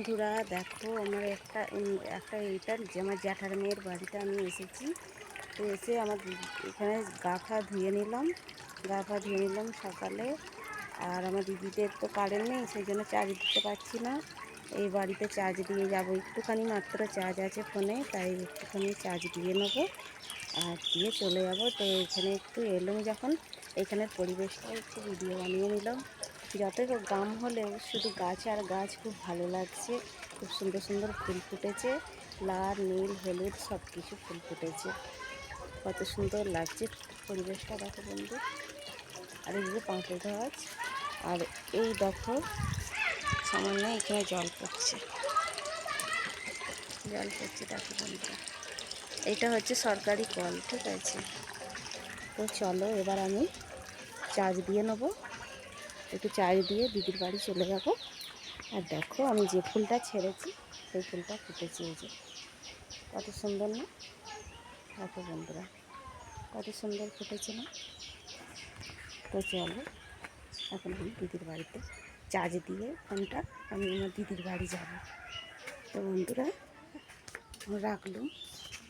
বন্ধুরা, দেখো আমার একটা একটা এইটার যে আমার জ্যাঠার মেয়ের বাড়িতে আমি এসেছি। তো এসে আমার এখানে গা ফা ধুয়ে নিলাম, গা ফা ধুয়ে নিলাম সকালে। আর আমার দিদিদের তো কারেন্ট নেই, সেই জন্য চার্জ দিতে পারছি না। এই বাড়িতে চার্জ দিয়ে যাব। একটুখানি মাত্র চার্জ আছে ফোনে, তাই একটুখানি চার্জ দিয়ে নেব। আর দিয়ে চলে যাব। তো এখানে একটু এলাম যখন, এখানের পরিবেশটা একটু ভিডিও বানিয়ে নিলাম। যতই গ্রাম হলেও শুধু গাছ আর গাছ খুব ভালো লাগছে। খুব সুন্দর সুন্দর ফুল ফুটেছে। লাল, নীল, হলুদ সব কিছু ফুল ফুটেছে। কত সুন্দর লাগছে পরিবেশটা, দেখো বন্ধু। আর এই যে গাছ। আর এই দেখো, সামান্য এখানে জল পড়ছে। জল পড়ছে, দেখো বন্ধু। এটা হচ্ছে সরকারি কল, ঠিক আছে? তো চলো এবার আমি চার্জ দিয়ে নেব। একটু চার্জ দিয়ে দিদির বাড়ি চলে যাব। আর দেখো আমি যে ফুলটা ছেড়েছি, সেই ফুলটা ফুটেছে এই যে। কত সুন্দর না? দেখো বন্ধুরা, কত সুন্দর ফুটেছে না? তো চলো, এখন আমি দিদির বাড়িতে চার্জ দিয়ে ফোনটা আমি আমার দিদির বাড়ি যাব। তো বন্ধুরা, রাখলাম।